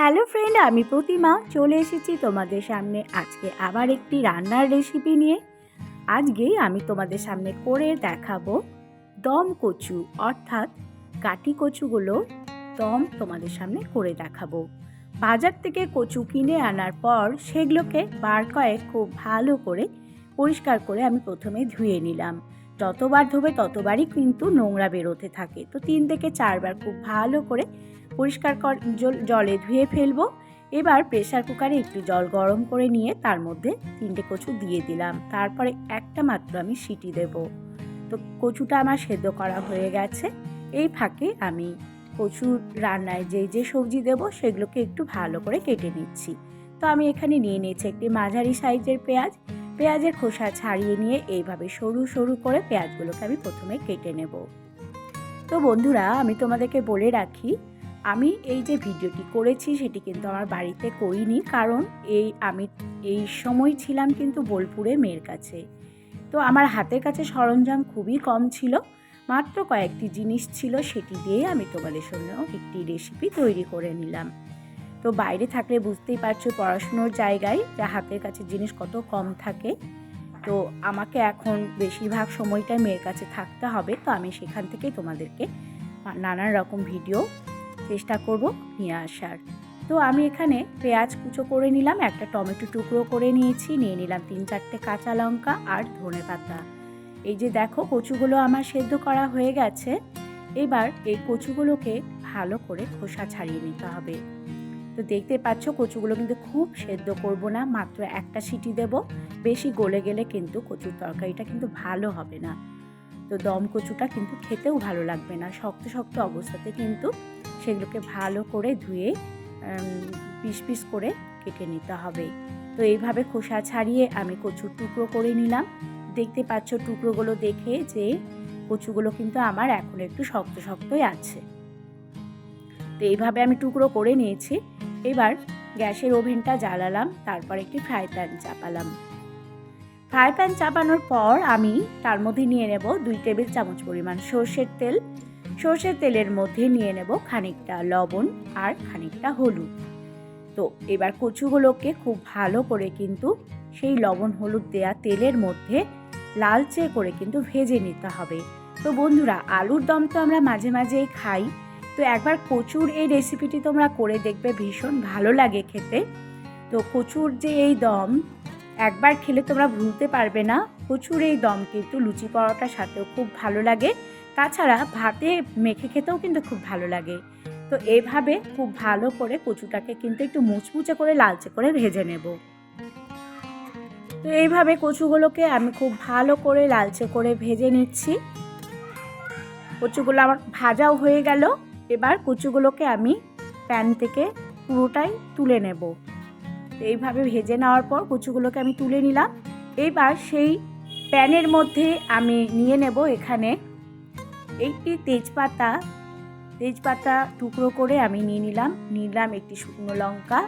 Hello friend আমি প্রতিমা। চলে এসেছি তোমাদের সামনে আজকে আবার একটি রান্নার রেসিপি নিয়ে। আজকে আমি তোমাদের সামনে করে দেখাবো দম কচু, অর্থাৎ কাটি কচুগুলো দম তোমাদের সামনে করে দেখাবো। বাজার থেকে কচু কিনে আনার পর সেগুলোকে বার কয়েক খুব ভালো করে পরিষ্কার করে আমি প্রথমে ধুয়ে নিলাম। যতবার ধোবে ততবারই কিন্তু নোংরা বেরোতে থাকে। তো তিন থেকে চারবার খুব ভালো করে পরিষ্কার কর- জল- ধুয়ে ফেলব। এবার প্রেসার কুকারে একটু জল গরম করে নিয়ে তার মধ্যে তিনটে কচু দিয়ে দিলাম। তারপরে একটা মাত্র আমি সিটি দেব। তো কচুটা আমার সেদ্ধ করা হয়ে গেছে। এই ফাঁকে আমি কচুর রান্নায় যে যে সবজি দেব সেগুলোকে একটু ভালো করে কেটে নিচ্ছি। তো আমি এখানে নিয়ে নিয়েছি একটি মাঝারি সাইজের পেঁয়াজ। পেঁয়াজের খোসা ছাড়িয়ে নিয়ে এইভাবে সরু সরু করে পেঁয়াজগুলোকে আমি প্রথমে কেটে নেব। তো বন্ধুরা, আমি তোমাদেরকে বলে রাখি আমি এই যে ভিডিওটি করেছি সেটি কিন্তু আমার বাড়িতে করিনি, কারণ এই আমি এই সময় ছিলাম কিন্তু বোলপুরে মেয়ের কাছে। তো আমার হাতের কাছে সরঞ্জাম খুবই কম ছিল, মাত্র কয়েকটি জিনিস ছিল সেটি দিয়ে আমি তোমাদের জন্য একটি রেসিপি তৈরি করে নিলাম। তো বাইরে থাকলে বুঝতেই পারছ পড়াশুনোর জায়গায় যে হাতের কাছে জিনিস কত কম থাকে, তো আমাকে এখন বেশিরভাগ সময়টাই মেয়ের কাছে থাকতে হবে, তো আমি সেখান থেকেই তোমাদেরকে নানান রকম ভিডিও চেষ্টা করব নিয়ে আসার। তো আমি এখানে পেঁয়াজ কুচো করে নিলাম, একটা টমেটো টুকরো করে নিয়েছি, নিয়ে নিলাম তিন চারটে কাঁচা লঙ্কা আর ধনে পাতা। এই যে দেখো কচুগুলো আমার সেদ্ধ করা হয়ে গেছে, এবার এই কচুগুলোকে ভালো করে খোসা ছাড়িয়ে নিতে হবে। তো দেখতে পাচ্ছ কচুগুলো কিন্তু খুব সেদ্ধ করব না, মাত্র একটা সিটি দেব, বেশি গলে গেলে কিন্তু কচুর তরকারিটা কিন্তু ভালো হবে না। তো দম কচুটা কিন্তু খেতেও ভালো লাগবে না, শক্ত শক্ত অবস্থাতে কিন্তু সেগুলোকে ভালো করে ধুয়ে পিস পিস করে কেটে নিতে হবে। তো এইভাবে খোসা ছাড়িয়ে আমি কচুর টুকরো করে নিলাম। দেখতে পাচ্ছ টুকরোগুলো দেখে যে কচুগুলো কিন্তু আমার এখন একটু শক্ত শক্তই আছে। তো এইভাবে আমি টুকরো করে নিয়েছি। এবার গ্যাসের ওভেনটা জ্বালালাম, তারপর একটি ফ্রাই প্যান চাপালাম। ফ্রাই প্যান চাপানোর পর আমি তার মধ্যে নিয়ে নেব দুই টেবিল চামচ পরিমাণ সর্ষের তেল। সর্ষের তেলের মধ্যে নিয়ে নেব খানিকটা লবণ আর খানিকটা হলুদ। তো এবার কচুগুলোকে খুব ভালো করে কিন্তু সেই লবণ হলুদ দেয়া তেলের মধ্যে লালচে করে কিন্তু ভেজে নিতে হবে। তো বন্ধুরা, আলুর দম তো আমরা মাঝে মাঝেই খাই। তো একবার কচুর এই রেসিপিটি তোমরা করে দেখবে, ভীষণ ভালো লাগে খেতে। তো কচুর যে এই দম, একবার খেলে তোমরা ভুলতে পারবে না। কচুর এই দম কিন্তু লুচি পরোটার সাথেও খুব ভালো লাগে। তাছাড়া ভাতে মেখে খেতেও কিন্তু খুব ভালো লাগে। তো এইভাবে খুব ভালো করে কচুটাকে কিন্তু একটু মুচমুচে করে লালচে করে ভেজে নেব। তো এইভাবে কচুগুলোকে আমি খুব ভালো করে লালচে করে ভেজে নিচ্ছি। কচুগুলো আমার ভাজাও হয়ে গেল। এবার কচুগুলোকে আমি প্যান থেকে পুরোটাই তুলে নেব। এইভাবে ভেজে নেওয়ার পর কচুগুলোকে আমি তুলে নিলাম। এইবার সেই প্যানের মধ্যে আমি নিয়ে নেব এখানে একটি তেজপাতা তেজপাতা টুকরো করে আমি নিয়ে নিলাম। নিলাম একটি শুকনো লঙ্কা।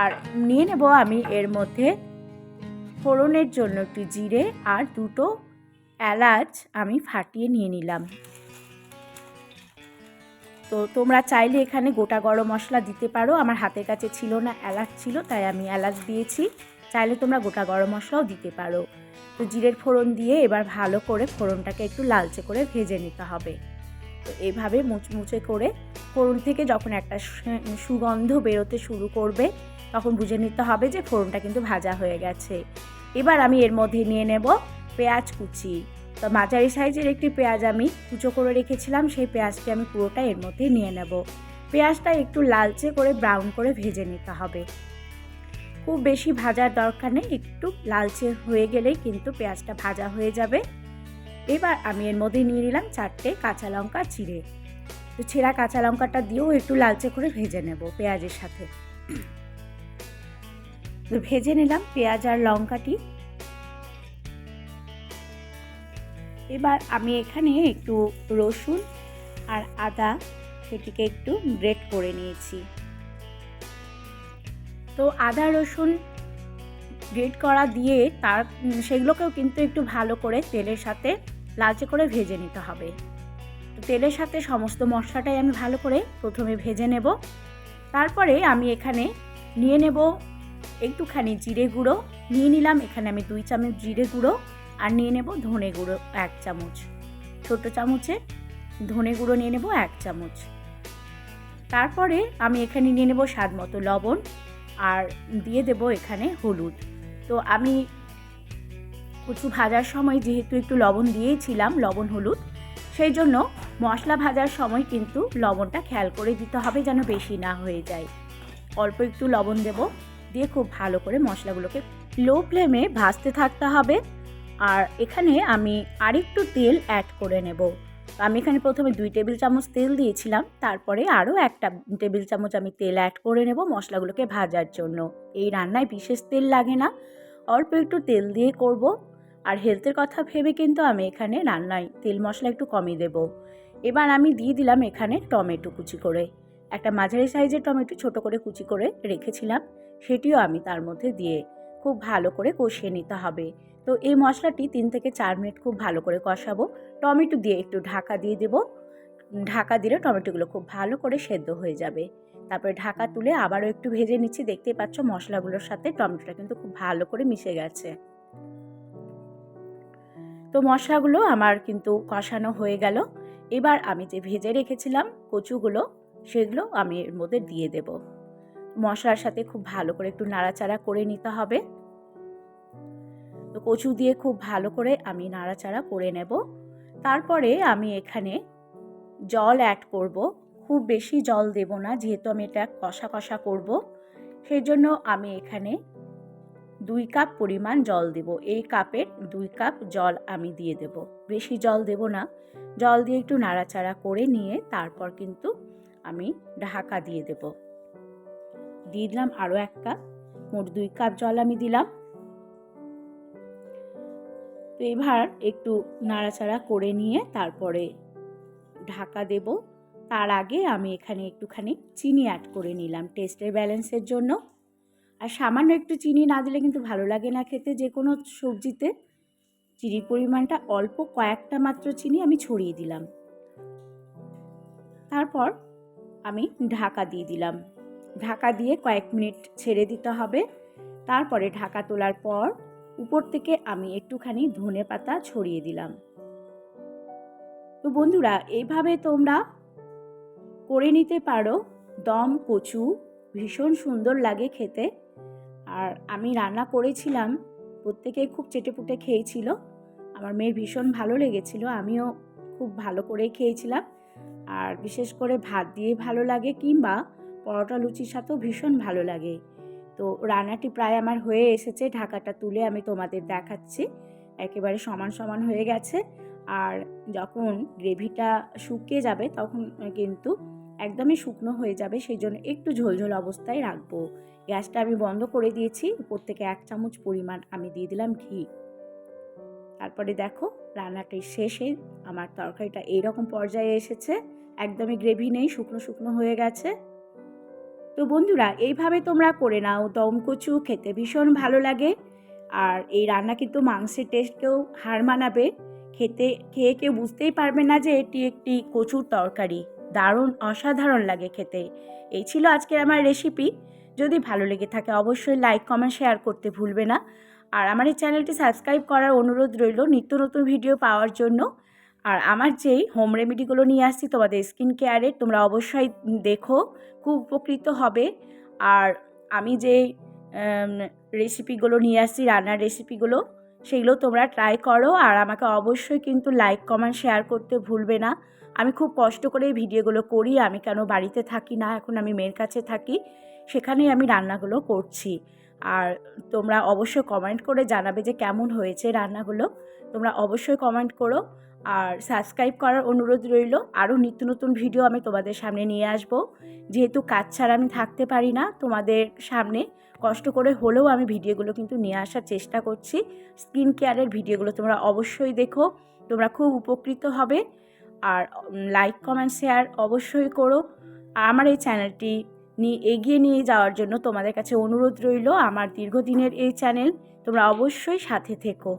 আর নিয়ে নেব আমি এর মধ্যে ফোড়নের জন্য একটি জিরে আর দুটো এলাচ আমি ফাটিয়ে নিয়ে নিলাম। তো তোমরা চাইলে এখানে গোটা গরম মশলা দিতে পারো। আমার হাতের কাছে ছিল না, এলাচ ছিল, তাই আমি এলাচ দিয়েছি। চাইলে তোমরা গোটা গরম মশলাও দিতে পারো। তো জিরের ফোড়ন দিয়ে এবার ভালো করে ফোড়নটাকে একটু লালচে করে ভেজে নিতে হবে। তো এইভাবে মুচমুচে করে ফোড়ন থেকে যখন একটা সুগন্ধ বেরোতে শুরু করবে, তখন বুঝে নিতে হবে যে ফোড়নটা কিন্তু ভাজা হয়ে গেছে। এবার আমি এর মধ্যে নিয়ে নেব পেঁয়াজ কুচি। তো মাঝারি সাইজের একটি পেঁয়াজ আমি কুচো করে রেখেছিলাম, সেই পেঁয়াজটি আমি পুরোটা এর মধ্যে নিয়ে নেব। পেঁয়াজটা একটু লালচে করে ব্রাউন করে ভেজে নিতে হবে। খুব বেশি ভাজার দরকার নেই, একটু লালচে হয়ে গেলেই কিন্তু পেঁয়াজটা ভাজা হয়ে যাবে। এবার আমি এর মধ্যে নিয়ে নিলাম চারটে কাঁচা লঙ্কা চিড়ে। তো ছেঁড়া কাঁচা লঙ্কাটা দিয়েও একটু লালচে করে ভেজে নেব পেঁয়াজের সাথে। তো ভেজে নিলাম পেঁয়াজ আর লঙ্কাটি। এবার আমি এখানে একটু রসুন আর আদা সেটিকে একটু গ্রেট করে নিয়েছি। তো আদা, রসুন গ্রেট করা দিয়ে তার সেগুলোকেও কিন্তু একটু ভালো করে তেলের সাথে লালচে করে ভেজে নিতে হবে। তেলের সাথে সমস্ত মশলাটাই আমি ভালো করে প্রথমে ভেজে নেব। তারপরে আমি এখানে নিয়ে নেব একটুখানি জিরে গুঁড়ো। নিয়ে নিলাম এখানে আমি দুই চামচ জিরে গুঁড়ো আর নিয়ে নেব ধনে গুঁড়ো এক চামচ। ছোটো চামচে ধনে গুঁড়ো নিয়ে নেব এক চামচ। তারপরে আমি এখানে নিয়ে নেব স্বাদ মতো লবণ। আর দিয়ে দেব এখানে হলুদ। তো আমি কচু ভাজার সময় যেহেতু একটু লবণ দিয়েছিলাম, লবণ হলুদ, সেই জন্য মশলা ভাজার সময় কিন্তু লবণটা খেয়াল করে দিতে হবে যেন বেশি না হয়ে যায়। অল্প একটু লবণ দেব, দিয়ে খুব ভালো করে মশলাগুলোকে লো ফ্লেমে ভাজতে থাকতে হবে। আর এখানে আমি আরেকটু তেল অ্যাড করে নেব। আমি এখানে প্রথমে দুই টেবিল চামচ তেল দিয়েছিলাম, তারপরে আরও একটা টেবিল চামচ আমি তেল অ্যাড করে নেব মশলাগুলোকে ভাজার জন্য। এই রান্নায় বিশেষ তেল লাগে না, অল্প একটু তেল দিয়ে করব। আর হেলথের কথা ভেবে কিন্তু আমি এখানে রান্নায় তেল মশলা একটু কমই দেব। এবার আমি দিয়ে দিলাম এখানে টমেটো কুচি করে। একটা মাঝারি সাইজের টমেটো ছোট করে কুচি করে রেখেছিলাম, সেটিও আমি তার মধ্যে দিয়ে খুব ভালো করে কষিয়ে নিতে হবে। তো এই মশলাটি তিন থেকে চার মিনিট খুব ভালো করে কষাবো। টমেটো দিয়ে একটু ঢাকা দিয়ে দেব। ঢাকা দিলে টমেটোগুলো খুব ভালো করে সেদ্ধ হয়ে যাবে। তারপরে ঢাকা তুলে আবারও একটু ভেজে নিচ্ছি। দেখতেই পাচ্ছ মশলাগুলোর সাথে টমেটোটা কিন্তু খুব ভালো করে মিশে গেছে। তো মশলাগুলো আমার কিন্তু কষানো হয়ে গেল। এবার আমি যে ভেজে রেখেছিলাম কচুগুলো, সেগুলো আমি এর মধ্যে দিয়ে দেব। মশলার সাথে খুব ভালো করে একটু নাড়াচাড়া করে নিতে হবে। তো কচু দিয়ে খুব ভালো করে আমি নাড়াচাড়া করে নেব। তারপরে আমি এখানে জল অ্যাড করব। খুব বেশি জল দেব না, যেহেতু আমি এটা কষা কষা করব। সেই জন্য আমি এখানে দুই কাপ পরিমাণ জল দেব। এই কাপের দুই কাপ জল আমি দিয়ে দেব। বেশি জল দেব না। জল দিয়ে একটু নাড়াচাড়া করে নিয়ে তারপর কিন্তু আমি ঢাকা দিয়ে দেব। দিয়ে দিলাম আরও এক কাপ। মোট দুই কাপ জল আমি দিলাম। তো এবার একটু নাড়াচাড়া করে নিয়ে তারপরে ঢাকা দেব। তার আগে আমি এখানে একটুখানি চিনি অ্যাড করে নিলাম টেস্টের ব্যালেন্সের জন্য। আর সামান্য একটু চিনি না দিলে কিন্তু ভালো লাগে না খেতে। যে কোনো সবজিতে চিনির পরিমাণটা অল্প কয়েকটা মাত্র চিনি আমি ছড়িয়ে দিলাম। তারপর আমি ঢাকা দিয়ে দিলাম। ঢাকা দিয়ে কয়েক মিনিট ছেড়ে দিতে হবে। তারপরে ঢাকা তোলার পর উপর থেকে আমি একটুখানি ধনে পাতা ছড়িয়ে দিলাম। তো বন্ধুরা, এইভাবে তোমরা করে নিতে পারো। দম, কচু ভীষণ সুন্দর লাগে খেতে। আর আমি রান্না করেছিলাম, প্রত্যেকে খুব চেটেপুটে খেয়েছিল। আমার মেয়ের ভীষণ ভালো লেগেছিল, আমিও খুব ভালো করে খেয়েছিলাম। আর বিশেষ করে ভাত দিয়ে ভালো লাগে কিংবা পরোটা লুচির সাথেও ভীষণ ভালো লাগে। তো রান্নাটি প্রায় আমার হয়ে এসেছে, ঢাকাটা তুলে আমি তোমাদের দেখাচ্ছি। একেবারে সমান সমান হয়ে গেছে। আর যখন গ্রেভিটা শুকিয়ে যাবে, তখন কিন্তু একদমই শুকনো হয়ে যাবে সেই জন্য একটু ঝোলঝোল অবস্থায় রাখব। গ্যাসটা আমি বন্ধ করে দিয়েছি, উপর থেকে এক চামচ পরিমাণ আমি দিয়ে দিলাম ঘি। তারপরে দেখো, রান্নাটি শেষে আমার তরকারিটা এইরকম পর্যায়ে এসেছে, একদমই গ্রেভি নেই, শুকনো শুকনো হয়ে গেছে। তো বন্ধুরা, এইভাবে তোমরা করে নাও। দম কচু খেতে ভীষণ ভালো লাগে। আর এই রান্না কিন্তু মাংসের টেস্টকেও হার মানাবে। খেতে, খেয়ে কেউ বুঝতেই পারবে না যে এটি একটি কচুর তরকারি। দারুণ অসাধারণ লাগে খেতে। এই ছিল আজকের আমার রেসিপি। যদি ভালো লেগে থাকে অবশ্যই লাইক, কমেন্ট, শেয়ার করতে ভুলবে না। আর আমার এই চ্যানেলটি সাবস্ক্রাইব করার অনুরোধ রইল নিত্য নতুন ভিডিও পাওয়ার জন্য। আর আমার যেই হোম রেমেডিগুলো নিয়ে আসছি তোমাদের স্কিন কেয়ারে তোমরা অবশ্যই দেখো, খুব উপকৃত হবে। আর আমি যে রেসিপিগুলো নিয়ে আসছি, রান্নার রেসিপিগুলো সেগুলো তোমরা ট্রাই করো। আর আমাকে অবশ্যই কিন্তু লাইক কমেন্ট শেয়ার করতে ভুলবে না। আমি খুব কষ্ট করে এই ভিডিওগুলো করি, আমি কেন বাড়িতে থাকি না, এখন আমি মেয়ের কাছে থাকি, সেখানেই আমি রান্নাগুলো করছি। আর তোমরা অবশ্যই কমেন্ট করে জানাবে যে কেমন হয়েছে রান্নাগুলো। তোমরা অবশ্যই কমেন্ট করো। আর সাবস্ক্রাইব করার অনুরোধ রইল। আরও নিত্য নতুন ভিডিও আমি তোমাদের সামনে নিয়ে আসব। যেহেতু কাজ ছাড়া আমি থাকতে পারি না, তোমাদের সামনে কষ্ট করে হলেও আমি ভিডিওগুলো কিন্তু নিয়ে আসার চেষ্টা করছি। স্কিন কেয়ারের ভিডিওগুলো তোমরা অবশ্যই দেখো, তোমরা খুব উপকৃত হবে। আর লাইক কমেন্ট শেয়ার অবশ্যই করো। আমার এই চ্যানেলটি নিয়ে এগিয়ে নিয়ে যাওয়ার জন্য তোমাদের কাছে অনুরোধ রইল। আমার দীর্ঘদিনের এই চ্যানেল, তোমরা অবশ্যই সাথে থেকো।